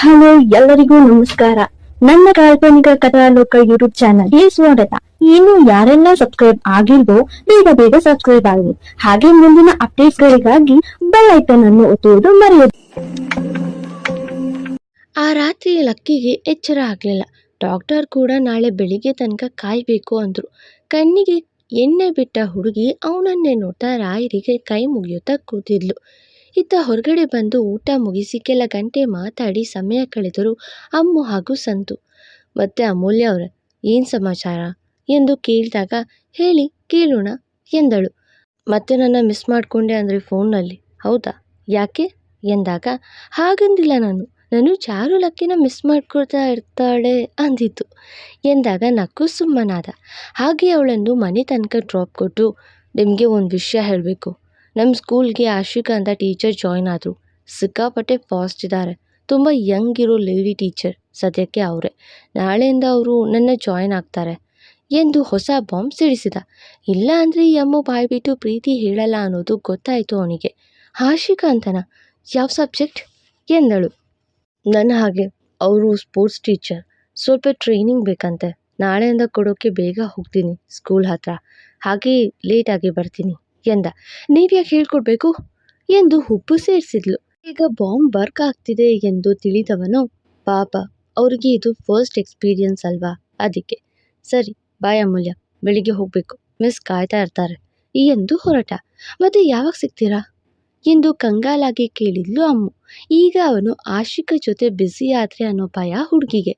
Hello, ಎಲ್ಲರಿಗೂ ನಮಸ್ಕಾರ. ನನ್ನ ಕಾಲ್ಪನಿಕ ಕಥಾಲೋಕ ಯೂಟ್ಯೂಬ್ ಚಾನಲ್ಗೆ ಸ್ವಾಗತ. ಇನ್ನು ಯಾರೆಲ್ಲ ಸಬ್ಸ್ಕ್ರೈಬ್ ಆಗಿಲ್ವೋ, ಬೇಗ ಬೇಗ ಸಬ್ಸ್ಕ್ರೈಬ್ ಆಗಿ ಹಾಗೆ ಮುಂದಿನ ಅಪ್ಡೇಟ್ ಗಳಿಗಾಗಿ ಬೆಲ್ ಐಕನ್ ಅನ್ನು ಒತ್ತುವುದು ಮರೆಯದು. ಆ ರಾತ್ರಿ ಲಕ್ಕಿಗೆ ಎಚ್ಚರ ಆಗಲಿಲ್ಲ. ಡಾಕ್ಟರ್ ಕೂಡ ನಾಳೆ ಬೆಳಿಗ್ಗೆ ತನಕ ಕಾಯಬೇಕು ಅಂದ್ರು. ಕಣ್ಣಿಗೆ ಎಣ್ಣೆ ಬಿಟ್ಟ ಹುಡುಗಿ ಅವನನ್ನೇ ನೋಡ್ತಾ ರಾಯರಿಗೆ ಕೈ ಮುಗಿಯುತ್ತಾ ಕೂತಿದ್ಲು. ಇತ್ತ ಹೊರಗಡೆ ಬಂದು ಊಟ ಮುಗಿಸಿ ಕೆಲ ಗಂಟೆ ಮಾತಾಡಿ ಸಮಯ ಕಳೆದರು ಅಮ್ಮು ಹಾಗೂ ಸಂತು, ಮತ್ತೆ ಅಮೂಲ್ಯ ಅವರ, ಏನು ಸಮಾಚಾರ? ಎಂದು ಕೇಳಿದಾಗ, ಹೇಳಿ, ಕೇಳೋಣ, ಎಂದಳು. ಮತ್ತೆ ನನ್ನ ಮಿಸ್ ಮಾಡಿಕೊಂಡೆ ಅಂದರೆ ಫೋನ್ನಲ್ಲಿ, ಹೌದಾ? ಯಾಕೆ? ಎಂದಾಗ, ಹಾಗಂದಿಲ್ಲ ನಾನು ನಾನು ಚಾರು ಲಕ್ಕಿನ ಮಿಸ್ ಮಾಡ್ಕೊಳ್ತಾ ಇರ್ತಾಳೆ ಅಂದಿತ್ತು ಎಂದಾಗ ನಕ್ಕು ಸುಮ್ಮನಾದ. ಹಾಗೆ ಅವಳನ್ನು ಮನೆ ತನಕ ಡ್ರಾಪ್ ಕೊಟ್ಟು, ನಿಮಗೆ ಒಂದು ವಿಷಯ ಹೇಳಬೇಕು. ನಮ್ಮ ಸ್ಕೂಲ್ಗೆ ಆಶಿಕಾ ಅಂತ ಟೀಚರ್ ಜಾಯ್ನ್ ಆದರು. ಸಿಕ್ಕಾಪಟ್ಟೆ ಫಾಸ್ಟ್ ಇದ್ದಾರೆ ತುಂಬ ಯಂಗ್ ಇರೋ ಲೇಡಿ ಟೀಚರ್ ಸದ್ಯಕ್ಕೆ ಅವರೇ. ನಾಳೆಯಿಂದ ಅವರು ನನ್ನ ಜಾಯ್ನ್ ಆಗ್ತಾರೆ. ಎಂದು ಹೊಸ ಬಾಂಬ್ ಸಿಡಿಸಿದ. ಇಲ್ಲ ಅಂದರೆ ಈ ಅಮ್ಮ ಬಾಯ್ಬಿಟ್ಟು ಪ್ರೀತಿ ಹೇಳಲ್ಲ ಅನ್ನೋದು ಗೊತ್ತಾಯಿತು ಅವನಿಗೆ. ಆಶಿಕಾ ಅಂತನಾ? ಯಾವ ಸಬ್ಜೆಕ್ಟ್? ಎಂದಳು. ನನ್ನ ಹಾಗೆ. ಅವರು ಸ್ಪೋರ್ಟ್ಸ್ ಟೀಚರ್. ಸ್ವಲ್ಪ ಟ್ರೈನಿಂಗ್ ಬೇಕಂತೆ. ನಾಳೆಯಿಂದ ಕೊಡೋಕ್ಕೆ ಬೇಗ ಹೋಗ್ತೀನಿ ಸ್ಕೂಲ್ ಹತ್ರ. ಹಾಗೆ ಲೇಟಾಗಿ ಬರ್ತೀನಿ. ಎಂದ. ನೀವ್ಯಾಕೆ ಹೇಳ್ಕೊಡ್ಬೇಕು? ಎಂದು ಉಪ್ಪು ಸೇರಿಸಿದ್ಲು. ಈಗ ಬಾಂಬ್ ವರ್ಕ್ ಆಗ್ತಿದೆ ಎಂದು ತಿಳಿದವನು, ಪಾಪ, ಅವ್ರಿಗೆ ಇದು ಫಸ್ಟ್ ಎಕ್ಸ್ಪೀರಿಯನ್ಸ್ ಅಲ್ವಾ? ಅದಕ್ಕೆ, ಸರಿ, ಬಾಯ್ ಅಮೂಲ್ಯ, ಬೆಳಿಗ್ಗೆ ಹೋಗಬೇಕು ಮಿಸ್ ಕಾಯ್ತಾ ಇರ್ತಾರೆ ಎಂದು ಹೊರಟ. ಮತ್ತೆ ಯಾವಾಗ ಸಿಗ್ತೀರಾ? ಎಂದು ಕಂಗಾಲಾಗಿ ಕೇಳಿದ್ಲು ಅಮ್ಮು. ಈಗ ಅವನು ಆಶಿಕ ಜೊತೆ ಬ್ಯುಸಿ ಆದರೆ ಅನ್ನೋ ಭಯ ಹುಡುಗಿಗೆ.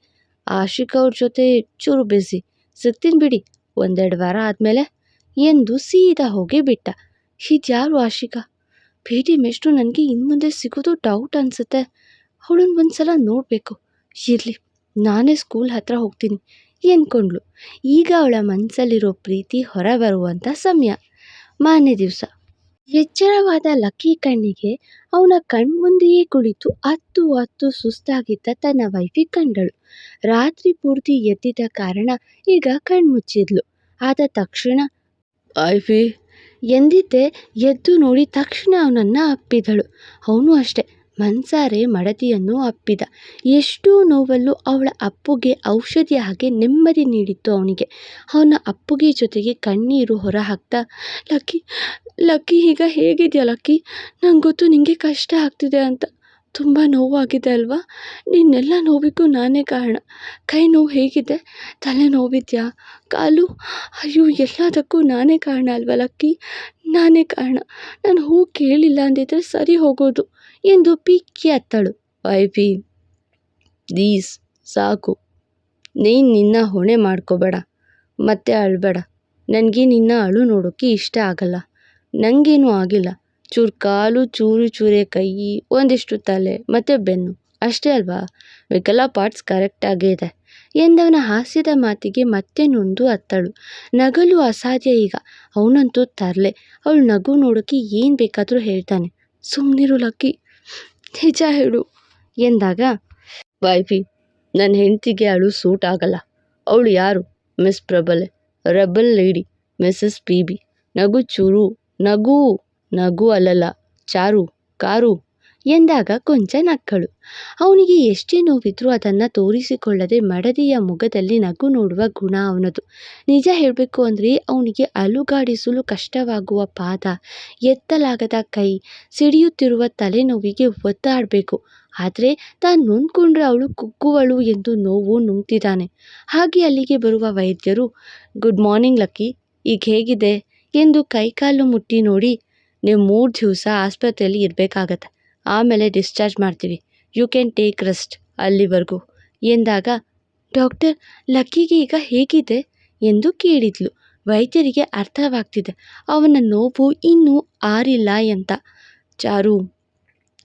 ಆಶಿಕ ಅವ್ರ ಜೊತೆ ಚೂರು ಬ್ಯುಸಿ ಸಿಗ್ತೀನಿ ಬಿಡಿ, ಒಂದೆರಡು ವಾರ ಆದಮೇಲೆ ಎಂದು ಸೀದಾ ಹೋಗಿ ಬಿಟ್ಟ. ಇದ್ಯಾರು ಆಶಿಕಾ? ಭೇಟಿ ಮೆಷ್ಟು ನನಗೆ ಇನ್ನು ಮುಂದೆ ಸಿಗೋದು ಡೌಟ್ ಅನಿಸುತ್ತೆ. ಅವಳನ್ನ ಒಂದ್ಸಲ ನೋಡಬೇಕು. ಇರಲಿ, ನಾನೇ ಸ್ಕೂಲ್ ಹತ್ರ ಹೋಗ್ತೀನಿ ಎಂದ್ಕೊಂಡ್ಳು ಈಗ ಅವಳ ಮನಸ್ಸಲ್ಲಿರೋ ಪ್ರೀತಿ ಹೊರಬರುವಂಥ ಸಮಯ. ಮಾನ್ಯ ದಿವಸ, ಎಚ್ಚರವಾದ ಲಕ್ಕಿ ಕಣ್ಣಿಗೆ ಅವನ ಕಣ್ಮುಂದೆಯೇ ಕುಳಿತು ಹತ್ತು ಹತ್ತು ಸುಸ್ತಾಗಿದ್ದ ತನ್ನ ವೈಫಿ ಕಂಡಳು. ರಾತ್ರಿ ಪೂರ್ತಿ ಎದ್ದಿದ್ದ ಕಾರಣ ಈಗ ಕಣ್ಮುಚ್ಚಿದ್ಲು. ಆದ ತಕ್ಷಣ ವೈಫಿ ಎಂದಿದ್ದೆ ಎದ್ದು ನೋಡಿ ತಕ್ಷಣ ಅವನನ್ನು ಅಪ್ಪಿದಳು. ಅವನು ಅಷ್ಟೆ, ಮನ್ಸಾರೆ ಮಡತಿಯನ್ನು ಅಪ್ಪಿದ. ಎಷ್ಟೋ ನೋವಲ್ಲೂ ಅವಳ ಅಪ್ಪುಗೆ ಔಷಧಿಯ ಹಾಗೆ ನೆಮ್ಮದಿ ನೀಡಿತ್ತು ಅವನಿಗೆ. ಅವನ ಅಪ್ಪುಗೆ ಜೊತೆಗೆ ಕಣ್ಣೀರು ಹೊರ ಹಾಕ್ತಾ ಲಕ್ಕಿ ಲಕ್ಕಿ, ಈಗ ಹೇಗಿದೆಯಾ ಲಕ್ಕಿ? ನಂಗೆ ಗೊತ್ತು ನಿನಗೆ ಕಷ್ಟ ಆಗ್ತಿದೆ ಅಂತ. ತುಂಬ ನೋವಾಗಿದೆ ಅಲ್ವಾ? ನಿನ್ನೆಲ್ಲ ನೋವಿಗೂ ನಾನೇ ಕಾರಣ. ಕೈ ನೋವು ಹೇಗಿದೆ? ತಲೆ ನೋವಿದೆಯಾ? ಕಾಲು? ಅಯ್ಯೋ, ಎಲ್ಲದಕ್ಕೂ ನಾನೇ ಕಾರಣ ಅಲ್ವಾ, ಲಕ್ಕಿ? ನಾನೇ ಕಾರಣ. ನಾನು ಹೂ ಕೇಳಿಲ್ಲ ಅಂದಿದ್ದರೆ ಸರಿ ಹೋಗೋದು ಎಂದು ಪಿಕ್ಕಿ ಅತ್ತಳು. ವೈಫಿ ದೀಸ್ ಸಾಕು. ನೀನು ನಿನ್ನ ಹೊಣೆ ಮಾಡ್ಕೋಬೇಡ. ಮತ್ತೆ ಅಳಬೇಡ. ನನಗೆ ನಿನ್ನ ಅಳು ನೋಡೋಕ್ಕೆ ಇಷ್ಟ ಆಗಲ್ಲ. ನನಗೇನು ಆಗಿಲ್ಲ. ಚೂರು ಕಾಲು ಚೂರು ಚೂರೆ ಕೈ, ಒಂದಿಷ್ಟು ತಲೆ, ಮತ್ತು ಬೆನ್ನು. ಅಷ್ಟೇ ಅಲ್ವಾ? ಮಿಕ್ಕೆಲ್ಲ ಪಾರ್ಟ್ಸ್ ಕರೆಕ್ಟಾಗೇ ಇದೆ. ಎಂದವನ ಹಾಸ್ಯದ ಮಾತಿಗೆ ಮತ್ತೆ ನೊಂದು ಅತ್ತಳು. ನಗಲು ಅಸಾಧ್ಯ ಈಗ. ಅವನಂತೂ ತರಲೆ. ಅವಳು ನಗು ನೋಡೋಕ್ಕೆ ಏನು ಬೇಕಾದರೂ ಹೇಳ್ತಾನೆ. ಸುಮ್ಮನಿರು ಲಕ್ಕಿ. ನಿಜ ಹೇಳು ಎಂದಾಗ, ವೈಫಿ ನನ್ನ ಹೆಂಡತಿಗೆ ಅಳು ಸೂಟ್ ಆಗಲ್ಲ. ಅವಳು ಯಾರು? Miss ಪ್ರಬಲೆ. Rebel lady Mrs P B. ನಗು ಚೂರು, ನಗು. ನಗು ಅಲ್ಲಲ್ಲ, ಚಾರು, ಕಾರು ಎಂದಾಗ ಕೊಂಚ ನಕ್ಕಳು. ಅವನಿಗೆ ಎಷ್ಟೇ ನೋವಿದ್ರೂ ಅದನ್ನು ತೋರಿಸಿಕೊಳ್ಳದೆ ಮಡದಿಯ ಮುಖದಲ್ಲಿ ನಗು ನೋಡುವ ಗುಣ ಅವನದು. ನಿಜ ಹೇಳಬೇಕು ಅಂದರೆ ಅವನಿಗೆ ಅಲುಗಾಡಿಸಲು ಕಷ್ಟವಾಗುವ ಪಾದ, ಎತ್ತಲಾಗದ ಕೈ, ಸಿಡಿಯುತ್ತಿರುವ ತಲೆನೋವಿಗೆ ಒದ್ದಾಡಬೇಕು. ಆದರೆ ತಾನು ನೊಂದ್ಕೊಂಡ್ರೆ ಅವಳು ಕುಗ್ಗುವಳು ಎಂದು ನೋವು ನುಂಗ್ತಿದ್ದಾನೆ. ಹಾಗೆ ಅಲ್ಲಿಗೆ ಬರುವ ವೈದ್ಯರು, ಗುಡ್ ಮಾರ್ನಿಂಗ್ ಲಕ್ಕಿ, ಈಗ ಹೇಗಿದೆ? ಎಂದು ಕೈಕಾಲು ಮುಟ್ಟಿ ನೋಡಿ ನೀವು ಮೂರು ದಿವಸ ಆಸ್ಪತ್ರೆಯಲ್ಲಿ ಇರಬೇಕಾಗತ್ತೆ. ಆಮೇಲೆ ಡಿಸ್ಚಾರ್ಜ್ ಮಾಡ್ತೀವಿ. ಯು ಕ್ಯಾನ್ ಟೇಕ್ ರೆಸ್ಟ್ ಅಲ್ಲಿವರೆಗೂ. ಎಂದಾಗ, ಡಾಕ್ಟರ್, ಲಕ್ಕಿಗೆ ಈಗ ಹೇಗಿದೆ? ಎಂದು ಕೇಳಿದ್ಲು. ವೈದ್ಯರಿಗೆ ಅರ್ಥವಾಗ್ತಿದೆ. ಅವನ ನೋವು ಇನ್ನೂ ಆರಿಲ್ಲ ಅಂತ ಚಾರು.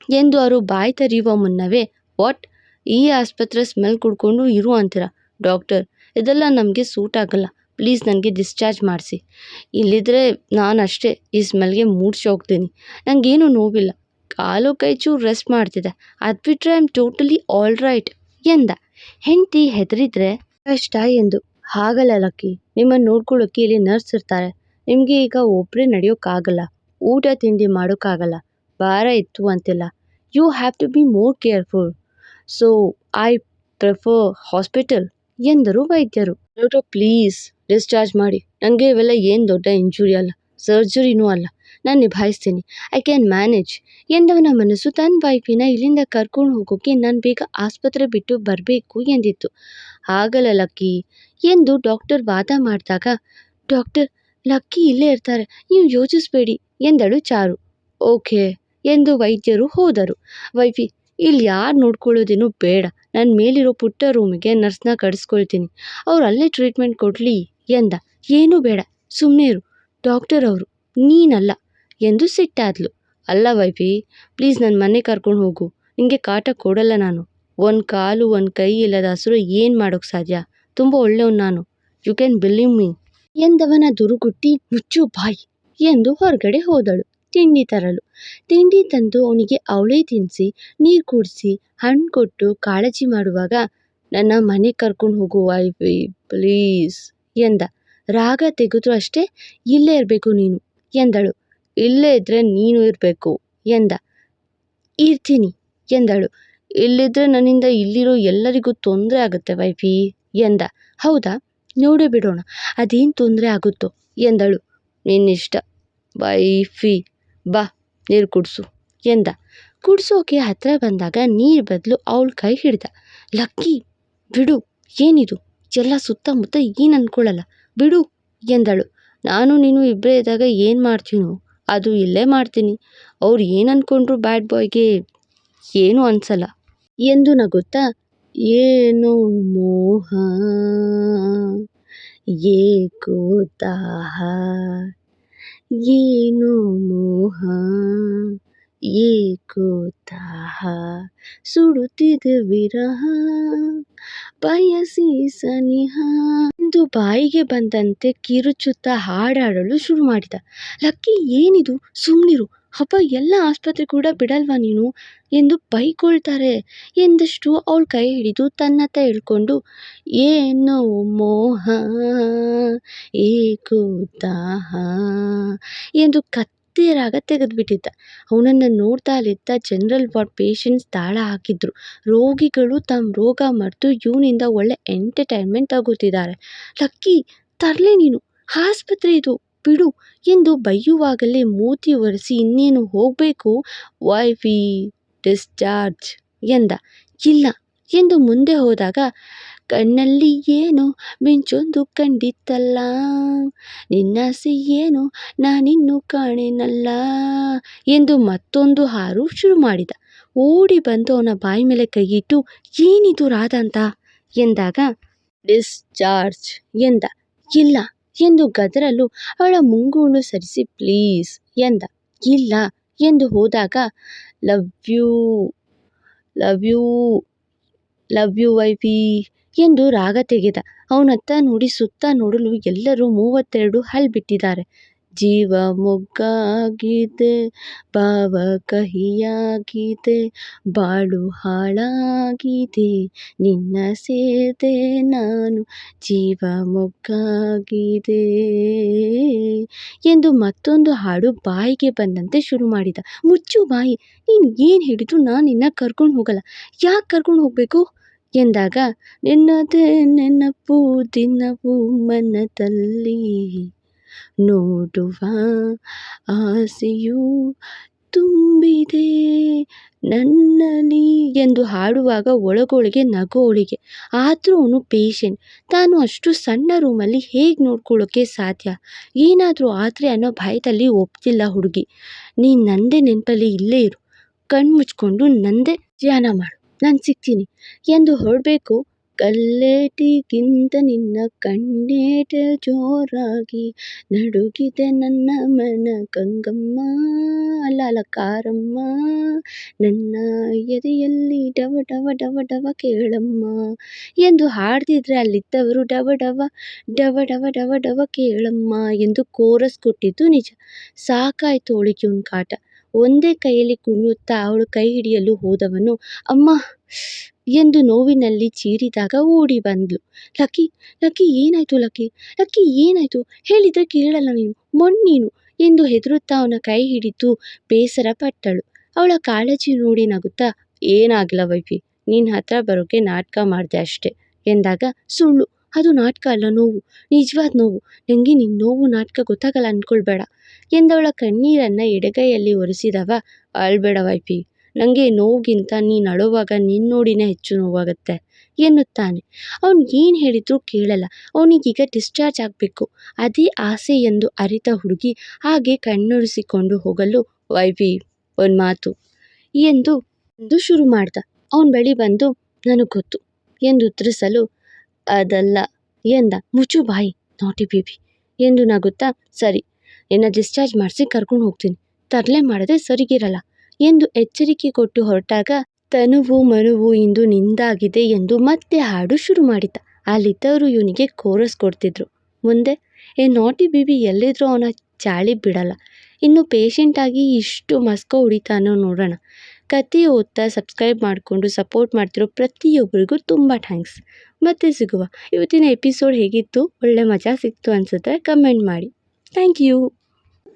ಎಂದು ಅವರು ಬಾಯಿ ತೆರೆಯುವ ಮುನ್ನವೇ, ವಾಟ್? ಈ ಆಸ್ಪತ್ರೆ ಸ್ಮೆಲ್ ಕುಡ್ಕೊಂಡು ಇರು ಅಂತೀರ? ಡಾಕ್ಟರ್, ಇದೆಲ್ಲ ನಮಗೆ ಸೂಟ್ ಆಗಲ್ಲ. ಪ್ಲೀಸ್ ನನಗೆ ಡಿಸ್ಚಾರ್ಜ್ ಮಾಡಿಸಿ. ಇಲ್ಲಿದ್ದರೆ ನಾನು ಅಷ್ಟೇ, ಈ ಸ್ಮೆಲ್ಗೆ ಮೂಡ್ಸಿ ಹೋಗ್ತೀನಿ. ನನಗೇನು ನೋವಿಲ್ಲ. ಕಾಲು ಕೈ ಚೂರು ರೆಸ್ಟ್ ಮಾಡ್ತಿದೆ. ಅದು ಬಿಟ್ಟರೆ I am totally all right ಎಂದ. ಹೆಂಡತಿ ಹೆದರಿದ್ರೆ ಕಷ್ಟ ಎಂದು. ಹಾಗಲ್ಲ ಲಕ್ಕಿ. ನಿಮ್ಮನ್ನು ನೋಡ್ಕೊಳ್ಳೋಕ್ಕೆ ಇಲ್ಲಿ ನರ್ಸ್ ಇರ್ತಾರೆ. ನಿಮಗೆ ಈಗ ಒಬ್ಬರೇ ನಡೆಯೋಕ್ಕಾಗಲ್ಲ ಊಟ ತಿಂಡಿ ಮಾಡೋಕ್ಕಾಗಲ್ಲ ಭಾರ ಇತ್ತು ಅಂತಿಲ್ಲ. You have to be more careful. So, I prefer hospital ಎಂದರು ವೈದ್ಯರು. ಡಾಕ್ಟರ್, ಪ್ಲೀಸ್ ಡಿಸ್ಚಾರ್ಜ್ ಮಾಡಿ. ನನಗೆ ಇವೆಲ್ಲ ಏನು ದೊಡ್ಡ ಇಂಜುರಿ ಅಲ್ಲ ಸರ್ಜರಿನೂ ಅಲ್ಲ. ನಾನು ನಿಭಾಯಿಸ್ತೀನಿ. ಐ ಕ್ಯಾನ್ ಮ್ಯಾನೇಜ್ ಎಂದವನ ಮನಸ್ಸು ತನ್ನ ವೈಫಿನ ಇಲ್ಲಿಂದ ಕರ್ಕೊಂಡು ಹೋಗೋಕೆ ನಾನು ಬೇಗ ಆಸ್ಪತ್ರೆ ಬಿಟ್ಟು ಬರಬೇಕು ಎಂದಿತ್ತು. ಆಗಲ್ಲ ಲಕ್ಕಿ. ಎಂದು ಡಾಕ್ಟರ್ ವಾದ ಮಾಡಿದಾಗ, ಡಾಕ್ಟರ್, ಲಕ್ಕಿ ಇಲ್ಲೇ ಇರ್ತಾರೆ. ನೀವು ಯೋಚಿಸ್ಬೇಡಿ, ಎಂದಳು ಚಾರು. ಓಕೆ, ಎಂದು ವೈದ್ಯರು ಹೋದರು. ವೈಫಿ, ಇಲ್ಲಿ ಯಾರು ನೋಡ್ಕೊಳ್ಳೋದೇನು ಬೇಡ. ನಾನು ಮೇಲಿರೋ ಪುಟ್ಟ ರೂಮಿಗೆ ನರ್ಸ್ನ ಕಡಿಸ್ಕೊಳ್ತೀನಿ ಅವ್ರು ಅಲ್ಲೇ ಟ್ರೀಟ್ಮೆಂಟ್ ಕೊಡಲಿ. ಎಂದ, ಏನೂ ಬೇಡ ಸುಮ್ಮನೆ ಇರು ಡಾಕ್ಟರ್ ಅವರು, ನೀನಲ್ಲ ಎಂದು ಸಿಟ್ಟಾದ್ಲು. ಅಲ್ಲ ವೈಫಿ ಪ್ಲೀಸ್ ನನ್ನ ಮನೆ ಕರ್ಕೊಂಡು ಹೋಗು, ನಿಂಗೆ ಕಾಟ ಕೊಡಲ್ಲ ನಾನು. ಒಂದು ಕಾಲು, ಒಂದು ಕೈ ಇಲ್ಲದ ಹಸಿರು ಏನು ಮಾಡೋಕ್ಕೆ ಸಾಧ್ಯ? ತುಂಬ ಒಳ್ಳೆಯವನು ನಾನು. ಯು ಕ್ಯಾನ್ ಬಿಲೀವ್ ಮೀ ಎಂದವನ ದುರುಗುಟ್ಟಿ ಮುಚ್ಚು ಬಾಯಿ ಎಂದು ಹೊರಗಡೆ ಹೋದಳು. ತಿಂಡಿ ತರಲು. ತಿಂಡಿ ತಂದು ಅವನಿಗೆ ಅವಳೇ ತಿನ್ನಿಸಿ ನೀರು ಕುಡಿಸಿ, ಹಣ್ಣು ಕೊಟ್ಟು ಕಾಳಜಿ ಮಾಡುವಾಗ, ನನ್ನ ಮನೆ ಕರ್ಕೊಂಡು ಹೋಗು ವೈಫಿ ಪ್ಲೀಸ್ ಎಂದ. ರಾಗ ತೆಗೆದ್ರು ಅಷ್ಟೇ ಇಲ್ಲೇ ಇರಬೇಕು ನೀನು ಎಂದಳು. ಇಲ್ಲೇ ಇದ್ದರೆ ನೀನು ಇರಬೇಕು ಎಂದ. ಇರ್ತೀನಿ ಎಂದಳು. ಇಲ್ಲಿದ್ರೆ ನನ್ನಿಂದ ಇಲ್ಲಿರೋ ಎಲ್ಲರಿಗೂ ತೊಂದರೆ ಆಗುತ್ತೆ ವೈಫಿ ಎಂದ. ಹೌದಾ? ನೋಡಿ ಬಿಡೋಣ. ಅದೇನು ತೊಂದರೆ ಆಗುತ್ತೋ ಎಂದಳು. ನಿನ್ನಿಷ್ಟ ವೈಫಿ. ಬಾ, ನೀರು ಕುಡಿಸು ಎಂದ. ಕುಡಿಸೋಕೆ ಹತ್ತಿರ ಬಂದಾಗ ನೀರು ಬದಲು ಅವಳ ಕೈ ಹಿಡ್ದ. ಲಕ್ಕಿ, ಬಿಡು, ಏನಿದು? ಎಲ್ಲ ಸುತ್ತಮುತ್ತ ಏನು ಅಂದ್ಕೊಳ್ಳಲ್ಲ ಬಿಡು ಎಂದಳು. ನಾನು ನೀನು ಇಬ್ಬರೇ ಇದ್ದಾಗ ಏನು ಮಾಡ್ತೀನೋ ಅದು ಇಲ್ಲೇ ಮಾಡ್ತೀನಿ. ಅವ್ರು ಏನು ಅಂದ್ಕೊಂಡ್ರು ಬ್ಯಾಡ್ ಬಾಯ್ಗೆ ಏನೂ ಅನ್ಸಲ್ಲ. ಎಂದು ನಗುತ್ತಾ, ಏನು ಮೋಹ? ಏಕೋ ದಾಹ? ಏನು ಮೋಹ? ಏಕೋ ದಾಹ ವಿರಹ, ಬಯಸಿ ಸನಿಹ. ಎಂದು ಬಾಯಿಗೆ ಬಂದಂತೆ ಕಿರುಚುತ್ತಾ ಹಾಡಾಡಲು ಶುರು ಮಾಡಿದ. ಲಕ್ಕಿ, ಏನಿದು? ಸುಮ್ಮನಿರು ಹಬ್ಬ ಎಲ್ಲ ಆಸ್ಪತ್ರೆ ಕೂಡ ಬಿಡಲ್ವಾ ನೀನು? ಎಂದು ಬೈಕೊಳ್ತಾರೆ. ಎಂದಷ್ಟು ಅವಳ ಕೈ ಹಿಡಿದು ತನ್ನತ್ತ ಎಳ್ಕೊಂಡು ಏನೋ ಮೋಹ? ದಾಹ ಎಂದು ಕತ್ತೆ ರಾಗ ತೆಗೆದುಬಿಟ್ಟಿದ್ದ. ಅವನನ್ನು ನೋಡ್ತಾ ಅಲ್ಲಿದ್ದ ಜನರಲ್ ವಾರ್ಡ್ ಪೇಷಂಟ್ಸ್ ತಾಳ ಹಾಕಿದ್ರು. ರೋಗಿಗಳು ತಮ್ಮ ರೋಗ ಮರೆತು ಇವನಿಂದ ಒಳ್ಳೆ ಎಂಟರ್ಟೈನ್ಮೆಂಟ್ ತಗೋತಿದ್ದಾರೆ. ಲಕ್ಕಿ, ತರಲೆ ನೀನು. ಆಸ್ಪತ್ರೆ ಇದು. ಬಿಡು. ಎಂದು ಬೈಯುವಾಗಲೇ ಮೂತಿ ಒರೆಸಿ ಇನ್ನೇನು ಹೋಗಬೇಕು? ವೈಫಿ ಡಿಸ್ಚಾರ್ಜ್ ಎಂದ. ಇಲ್ಲ. ಎಂದು ಮುಂದೆ ಹೋದಾಗ ಕಣ್ಣಲ್ಲಿ ಏನು ಮಿಂಚೊಂದು ಕಂಡಿತ್ತಲ್ಲ. ನಿನ್ನಾಸೆ ಏನು ನಾನಿನ್ನೂ ಕಾಣೇನಲ್ಲ ಎಂದು ಮತ್ತೊಂದು ಹಾರು ಶುರು ಮಾಡಿದ. ಓಡಿ ಬಂದು ಅವನ ಬಾಯಿ ಮೇಲೆ ಕೈಯಿಟ್ಟು, ಏನಿದು ರಾಧಾಂತ ಎಂದಾಗ, ಡಿಸ್ಚಾರ್ಜ್ ಎಂದ. ಇಲ್ಲ ಎಂದು ಗದರಲು, ಅವಳ ಮುಂಗುಳು ಸರಿಸಿ ಪ್ಲೀಸ್ ಎಂದ. ಇಲ್ಲ ಎಂದು ಹೋದಾಗ, love you love you, love you wifey ಎಂದು ರಾಗ ತೆಗೆದ. ಅವನತ್ತ ನೋಡಿ ಸುತ್ತ ನೋಡಲು ಎಲ್ಲರೂ ಮೂವತ್ತೆರಡು ಹಲ್ ಬಿಟ್ಟಿದ್ದಾರೆ. ಜೀವ ಮೊಗ್ಗಾಗಿದೆ, ಭಾವ ಕಹಿಯಾಗಿದೆ, ಬಾಳು ಹಾಳಾಗಿದೆ, ನಿನ್ನ ಸೇದೆ ನಾನು ಜೀವ ಮೊಗ್ಗಾಗಿದೆ ಎಂದು ಮತ್ತೊಂದು ಹಾಡು ಬಾಯಿಗೆ ಬಂದಂತೆ ಶುರು ಮಾಡಿದ. ಮುಚ್ಚು ಬಾಯಿ, ನೀನು ಏನು ಹೇಳಿದ್ರು ನಾನು ನಿನ್ನ ಕರ್ಕೊಂಡು ಹೋಗಲ್ಲ. ಯಾಕೆ ಕರ್ಕೊಂಡು ಹೋಗಬೇಕು? ಎಂದಾಗ, ನಿನ್ನದೇ ನೆನಪು ದಿನವು ಮನದಲ್ಲಿ. ನೋಡುವ ಆಸೆಯು ತುಂಬಿದೆ ನನ್ನಲ್ಲಿ ಎಂದು ಹಾಡುವಾಗ ಒಳಗೊಳಗೆ, ನಗೋಳಿಗೆ. ಆದರೂ ಅವನು ಪೇಶೆಂಟ್ ತಾನು ಅಷ್ಟು ಸಣ್ಣ ರೂಮಲ್ಲಿ ಹೇಗೆ ನೋಡ್ಕೊಳ್ಳೋಕ್ಕೆ ಸಾಧ್ಯ? ಏನಾದರೂ ಆದರೆ ಅನ್ನೋ ಭಯದಲ್ಲಿ ಒಪ್ತಿಲ್ಲ ಹುಡುಗಿ. ನೀನು ನನ್ನದೇ ನೆನಪಲ್ಲಿ ಇಲ್ಲೇ ಇರು. ಕಣ್ಣು ಮುಚ್ಕೊಂಡು ನಂದೇ ಧ್ಯಾನ ಮಾಡು. ನಾನು ಸಿಗ್ತೀನಿ. ಎಂದು ಹೊರಡಬೇಕು. ಕಲ್ಲೇಟಿಗಿಂತ ನಿನ್ನ ಕಣ್ಣೇಟ ಜೋರಾಗಿ ನಡುಗಿದೆ ನನ್ನ ಮನ ಗಂಗಮ್ಮ. ಅಲ್ಲ ಕಾರಮ್ಮ. ನನ್ನ ಎದೆಯಲ್ಲಿ ಡವ ಡವ ಡವ ಡವ ಕೇಳಮ್ಮ. ಎಂದು ಹಾಡ್ತಿದ್ರೆ ಅಲ್ಲಿದ್ದವರು ಡವ ಡವ ಡವ ಡವ ಡವ ಡವ ಕೇಳಮ್ಮ ಎಂದು ಕೋರಸ್ ಕೊಟ್ಟಿದ್ದು ನಿಜ. ಸಾಕಾಯ್ತು ಅವಳಿಗೆ ಒಂದು ಕಾಟ. ಒಂದೇ ಕೈಯಲ್ಲಿ ಕುಣಿಯುತ್ತಾ ಅವಳು ಕೈ ಹಿಡಿಯಲು ಹೋದವನು, ಅಮ್ಮ! ಎಂದು ನೋವಿನಲ್ಲಿ ಚೀರಿದಾಗ ಓಡಿ ಬಂದ್ಲು. ಲಕ್ಕಿ ಲಕ್ಕಿ, ಏನಾಯ್ತು ಲಕ್ಕಿ? ಲಕ್ಕಿ, ಏನಾಯ್ತು? ಹೇಳಿದ್ರೆ ಕೇಳಲ್ಲ ನೀನು, ಮಣ್ಣೀನು! ಎಂದು ಹೆದರುತ್ತಾ ಅವನ ಕೈ ಹಿಡಿದು ಬೇಸರ ಪಟ್ಟಳು. ಅವಳ ಕಾಳಜಿ ನೋಡಿ ನಗುತ್ತಾ ಏನಾಗಿಲ್ಲ ವೈಫಿ, ನಿನ್ನ ಹತ್ರ ಬರೋಕ್ಕೆ ನಾಟಕ ಮಾಡಿದೆ ಅಷ್ಟೆ! ಎಂದಾಗ ಸುಳ್ಳು ಅದು ನಾಟಕ ಅಲ್ಲ, ನೋವು, ನಿಜವಾದ ನೋವು. ನನಗೆ ನಿನ್ನ ನೋವು ನಾಟಕ ಗೊತ್ತಾಗಲ್ಲ ಅಂದ್ಕೊಳ್ಬೇಡ ಎಂದವಳ ಕಣ್ಣೀರನ್ನು ಎಡಗೈಯಲ್ಲಿ ಒರೆಸಿದವ ಅಳ್ಬೇಡ ವೈಪಿ ನನಗೆ ನೋವಿಗಿಂತ ನೀನು ಅಳುವಾಗ ನಿನ್ನ ನೋಡಿನೇ ಹೆಚ್ಚು ನೋವಾಗುತ್ತೆ ಎನ್ನುತ್ತಾನೆ. ಅವ್ನು ಏನು ಹೇಳಿದರೂ ಕೇಳಲ್ಲ. ಅವನಿಗೀಗ ಡಿಸ್ಚಾರ್ಜ್ ಆಗಬೇಕು. ಅದೇ ಆಸೆ ಎಂದು ಅರಿತ ಹುಡುಗಿ ಹಾಗೆ ಕಣ್ಣೊರೆಸಿಕೊಂಡು ಹೋಗಲು ವೈಪಿ ಒಂದು ಮಾತು. ಎಂದು ಎಂದು ಶುರು ಮಾಡ್ದ. ಅವನ ಬಳಿ ಬಂದು, ನನಗೆ ಗೊತ್ತು, ಎಂದು ಉತ್ತರಿಸಲು ಅದಲ್ಲ ಎಂದ, ಮುಚ್ಚು ಬಾಯಿ ನಾಟಿ ಬೇಬಿ ಎಂದು ನಗುತ್ತಾ, ಸರಿ, ನಿನ್ನ ಡಿಸ್ಚಾರ್ಜ್ ಮಾಡಿಸಿ ಕರ್ಕೊಂಡು ಹೋಗ್ತೀನಿ. ತರಲೆ ಮಾಡಿದ್ರೆ ಸರಿಗಿರಲ್ಲ. ಎಂದು ಎಚ್ಚರಿಕೆ ಕೊಟ್ಟು ಹೊರಟಾಗ, ತನುವು ಮನುವು ಇಂದು ನಿಂದಾಗಿದೆ ಎಂದು ಮತ್ತೆ ಹಾಡು ಶುರು ಮಾಡಿದ್ದ. ಅಲ್ಲಿದ್ದವರು ಇವನಿಗೆ ಕೋರಸ್ ಕೊಡ್ತಿದ್ರು. ಮುಂದೆ, ಏ ನಾಟಿ ಬೇಬಿ ಎಲ್ಲಿದ್ರೂ ಅವನ ಚಾಳಿ ಬಿಡಲ್ಲ. ಇನ್ನು ಪೇಷೆಂಟಾಗಿ ಇಷ್ಟು ಮಸ್ಕೋ ಹೊಡಿತಾನೋ ನೋಡೋಣ. ಕತೆ ಓದ್ತಾ ಸಬ್ಸ್ಕ್ರೈಬ್ ಮಾಡಿಕೊಂಡು ಸಪೋರ್ಟ್ ಮಾಡ್ತಿರೋ ಪ್ರತಿಯೊಬ್ಬರಿಗೂ ತುಂಬ ಥ್ಯಾಂಕ್ಸ್ ಮತ್ತೆ ಸಿಗುವ. ಇವತ್ತಿನ ಎಪಿಸೋಡ್ ಹೇಗಿತ್ತು? ಒಳ್ಳೆ ಮಜಾ ಸಿಕ್ತು ಅನ್ಸುತ್ತೆ. ಕಮೆಂಟ್ ಮಾಡಿ. ಥ್ಯಾಂಕ್ ಯು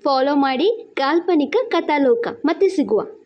ಫಾಲೋ ಮಾಡಿ ಕಾಲ್ಪನಿಕ ಕಥಾಲೋಕ. ಮತ್ತೆ ಸಿಗುವ.